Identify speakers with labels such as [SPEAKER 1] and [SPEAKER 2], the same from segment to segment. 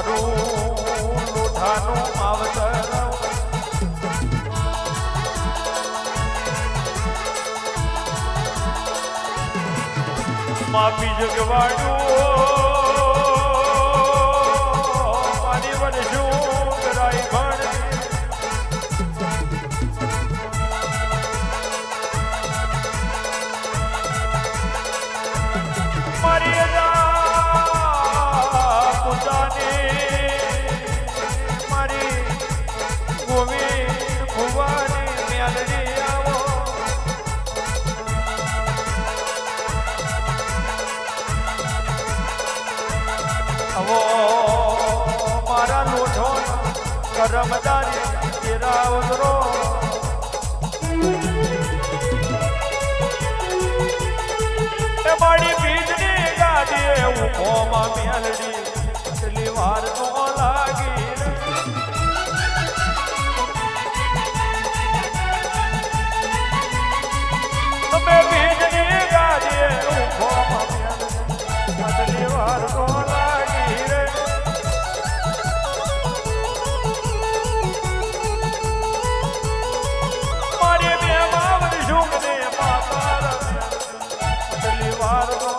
[SPEAKER 1] મારું લોઠાનું માવતર માપી જગવાડું. મારી મને શું કરાય આવો મારા લોઠો કરમદારી તેરા ઉતરો મારી બીજની ગાડી એવું કોમાં મેલડી. એટલી વાર તો भारत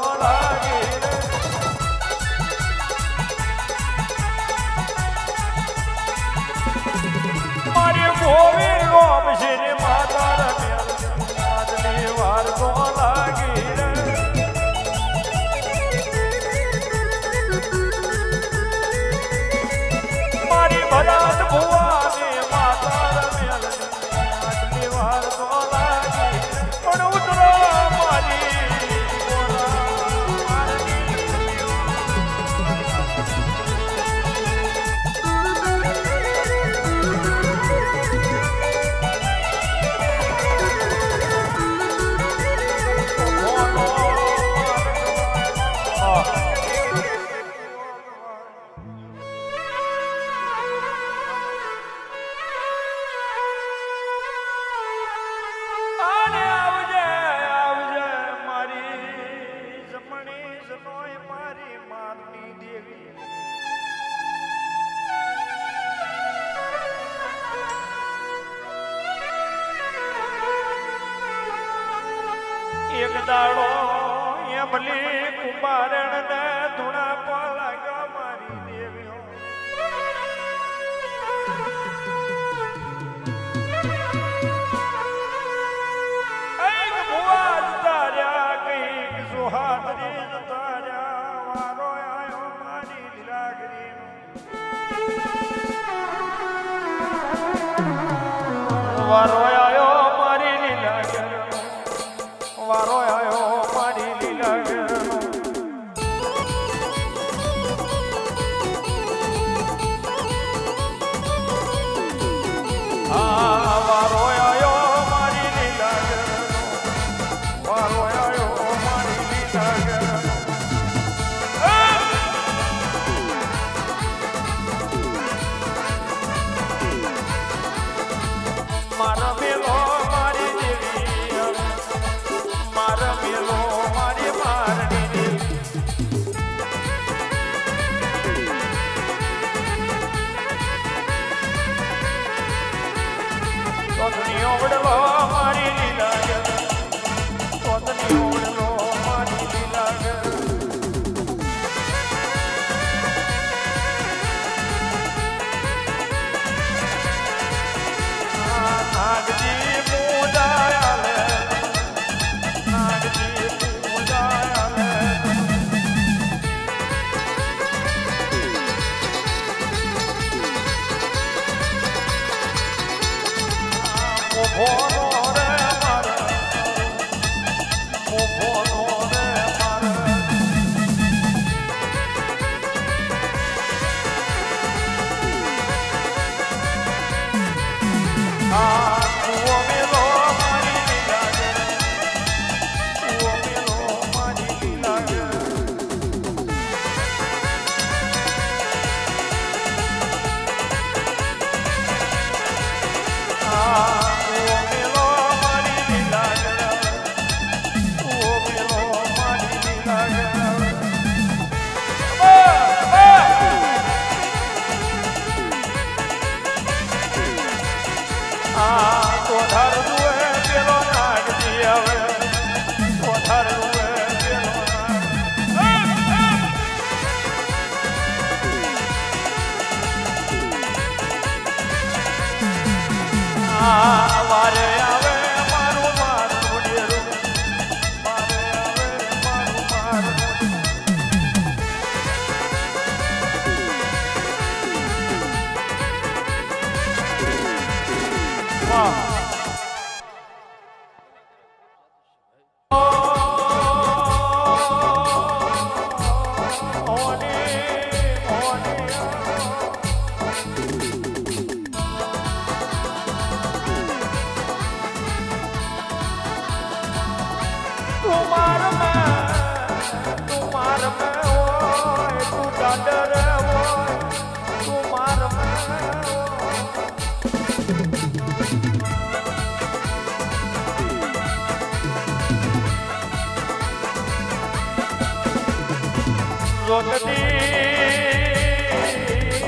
[SPEAKER 1] Marrón.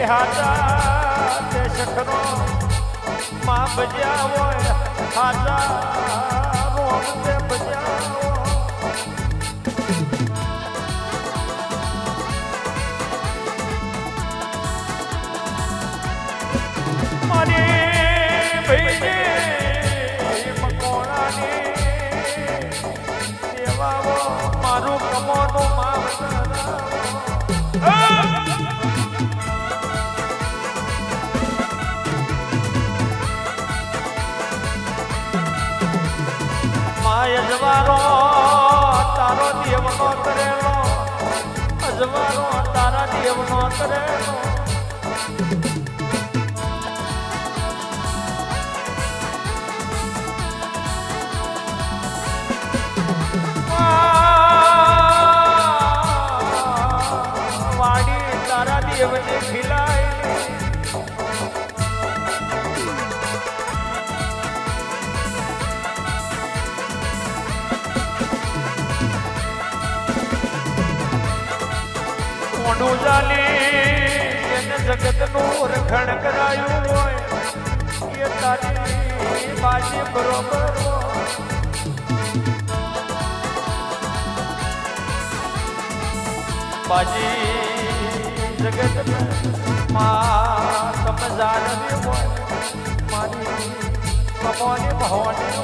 [SPEAKER 1] હાજા તે શખનો ભજ્યા હોય હાજા રોમ તે ભજ્યા મારી કમોનું માવતર. અજવારો તારો દેવનો કરેલો અજવારો તારા દેવનો કરેલો વાડી તારા દેવને ખીલાય મોઢું જેને જગતનું રખણ કરાયું હોય. એ તારી બાજી બરોબર બાજી જગતમાં તમે હોય. મારી કમોની ભવાની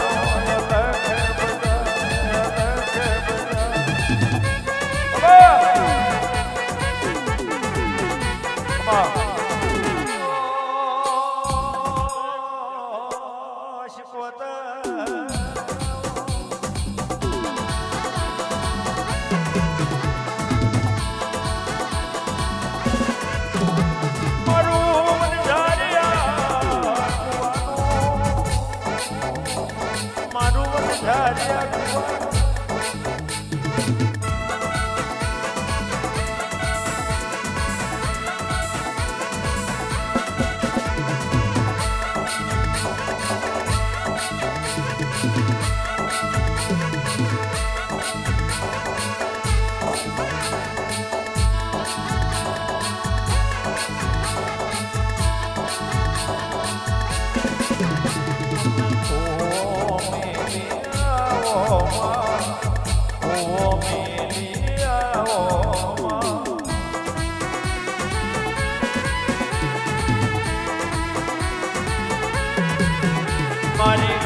[SPEAKER 1] word.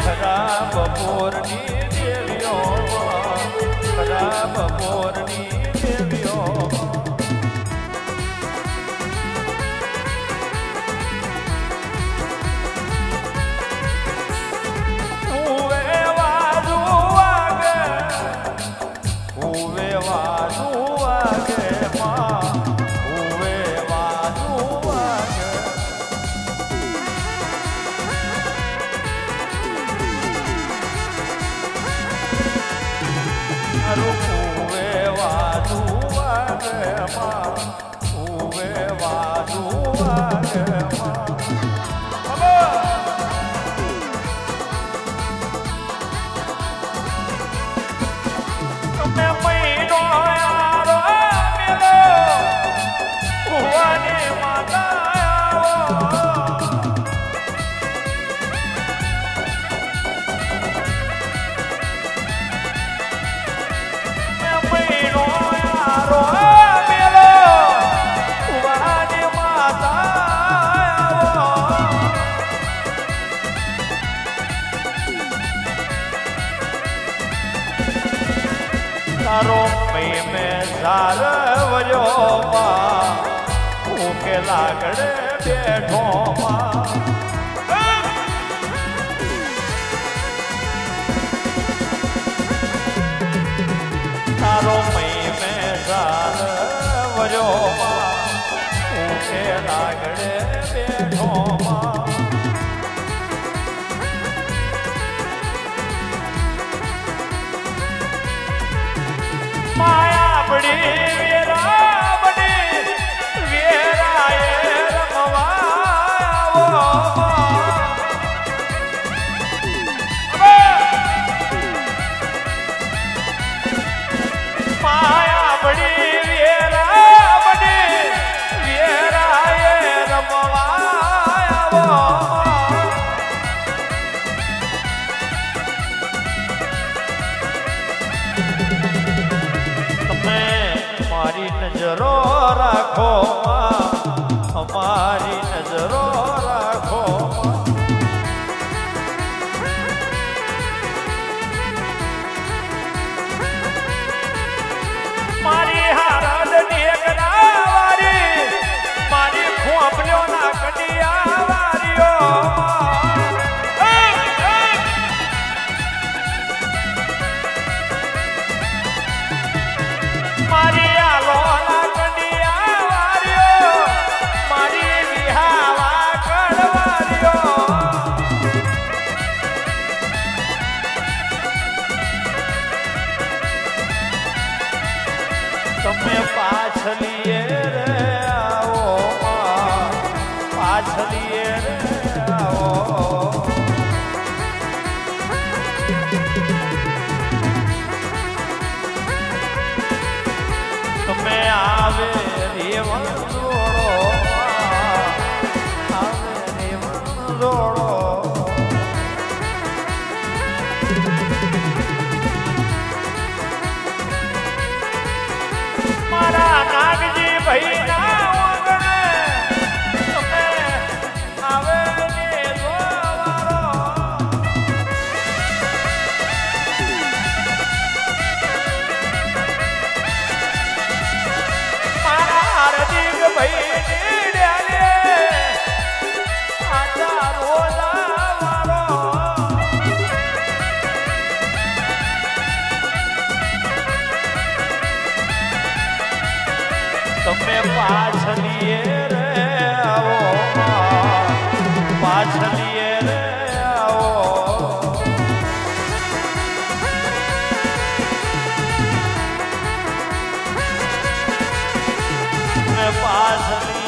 [SPEAKER 1] ખરાબ પોરની દેવીઓમાં ખરાબ પોરની મે ઝાર વર્યો માં ભૂખે લાગડે બેઠો માં. Aí, Hare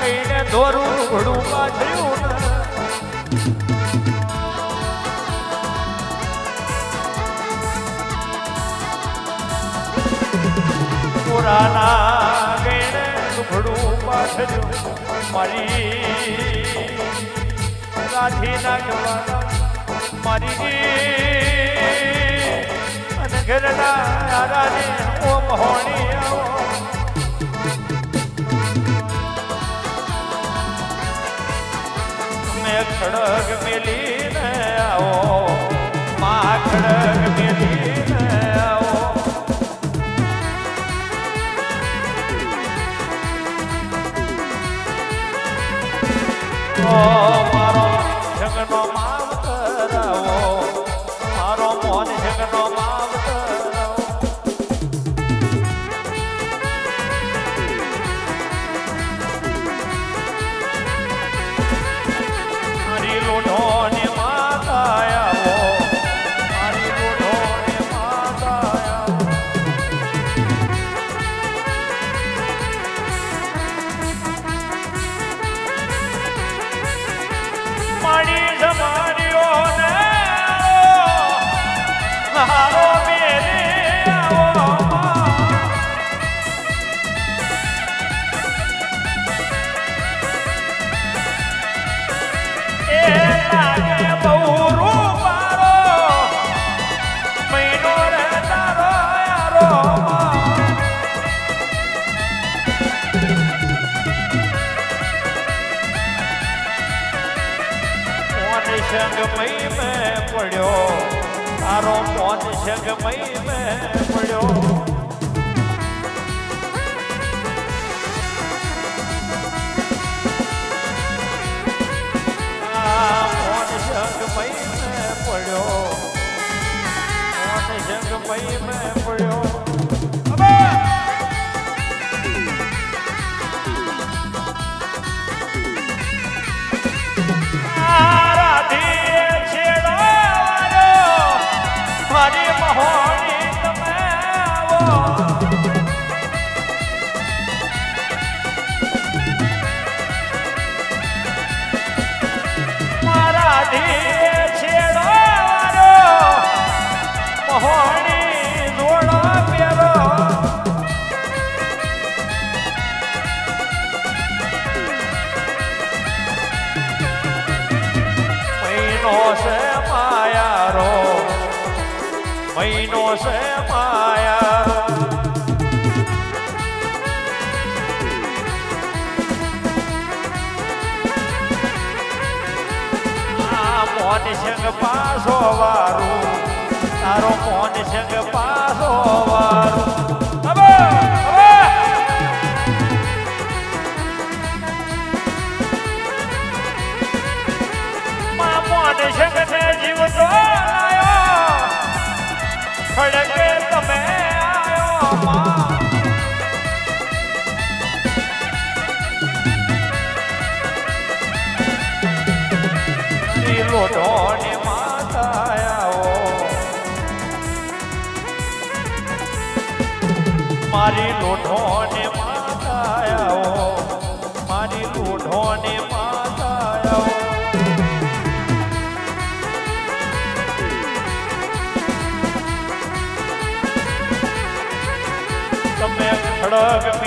[SPEAKER 1] કહીને દોરું ઘડું ને. પુરાના ગઈને ઘડું પાછળ્યું મારી રાધી ના જવાના મારી અને ઘરના યારાને ઓમ હોણી આવો. મેં ખડગ મેલીને આવો મા ખડગ મેલીને ઓ મઈ મેં પડ્યો. પડ્યો મોન મેં છે માયારો મહિનો છે માયારો મોન સંગ પાસો વારું, તારો મોન સંગ પાસો વારું. હવે! ને જીવતો લાયો. ખડકે તમે આયો. માં લોટો માતા આવો મારી લોઢો ખડગ